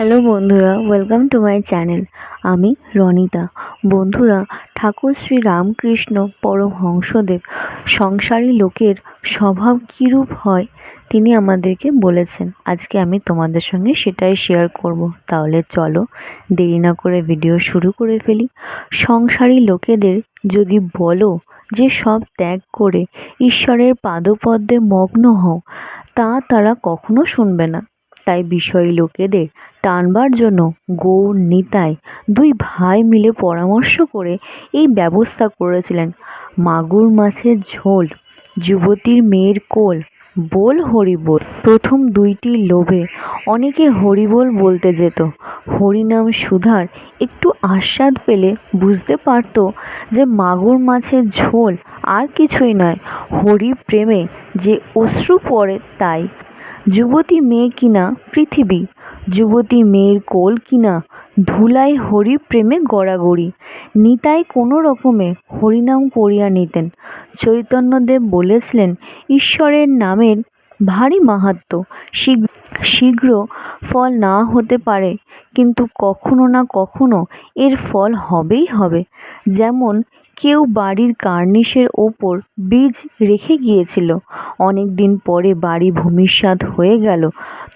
Hello বন্ধুরা welcome to my channel আমি রনিতা। বন্ধুরা, ঠাকুর শ্রী রামকৃষ্ণ পরমহংসদেব সংসারী লোকের স্বভাব কীরূপ হয়, তিনি আমাদেরকে বলেছেন। আজকে আমি তোমাদের সঙ্গে সেটাই শেয়ার করব। তাহলে চলো, দেরি না করে ভিডিও শুরু করে ফেলি। সংসারী লোকেদের যদি বলো যে সব ত্যাগ করে ঈশ্বরের পাদপদ্মে মগ্ন হও, তা তারা কখনো শুনবে না। তাই বিষয়ী লোকেদের টানবার জন্য গৌর নিতাই দুই ভাই মিলে পরামর্শ করে এই ব্যবস্থা করেছিলেন। মাগুর মাছের ঝোল, যুবতীর মেয়ের কোল, বল হরিবোল। প্রথম দুইটি লোভে অনেকে হরিবোল বলতে যেত। হরিনাম সুধার একটু আস্বাদ পেলে বুঝতে পারত যে মাগুর মাছের ঝোল আর কিছুই নয়। হরি প্রেমে যে অশ্রু পড়ে তাই যুবতী মেয়ে কিনা পৃথিবী? যুবতী মেয়ের কোল কিনা ধুলাই হরি প্রেমে গড়াগড়ি? নিতাই কোনো রকমে হরিনাম করিয়া নিতেন। চৈতন্যদেব বলেছিলেন, ঈশ্বরের নামের ভারী মাহাত্ম্য। শীঘ্র ফল না হতে পারে, কিন্তু কখনো না কখনো এর ফল হবেই হবে। যেমন কেউ বাড়ির কার্নিশের ওপর বীজ রেখে গিয়েছিল। অনেক দিন পরে বাড়ি ভূমিসাৎ হয়ে গেল।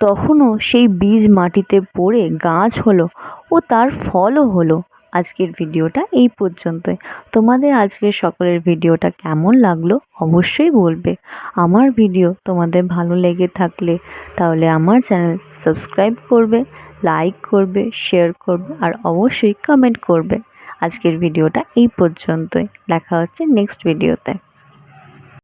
তখনও সেই বীজ মাটিতে পড়ে গাছ হলো ও তার ফলও হলো। আজকের ভিডিওটা এই পর্যন্তই। তোমাদের আজকের সকলের ভিডিওটা কেমন লাগল অবশ্যই বলবে। আমার ভিডিও তোমাদের ভালো লেগে থাকলে তাহলে আমার চ্যানেল সাবস্ক্রাইব করবে, লাইক করবে, শেয়ার করবে আর অবশ্যই কমেন্ট করবে। আজকের ভিডিওটা এই পর্যন্তই। দেখা হচ্ছে নেক্সট ভিডিওতে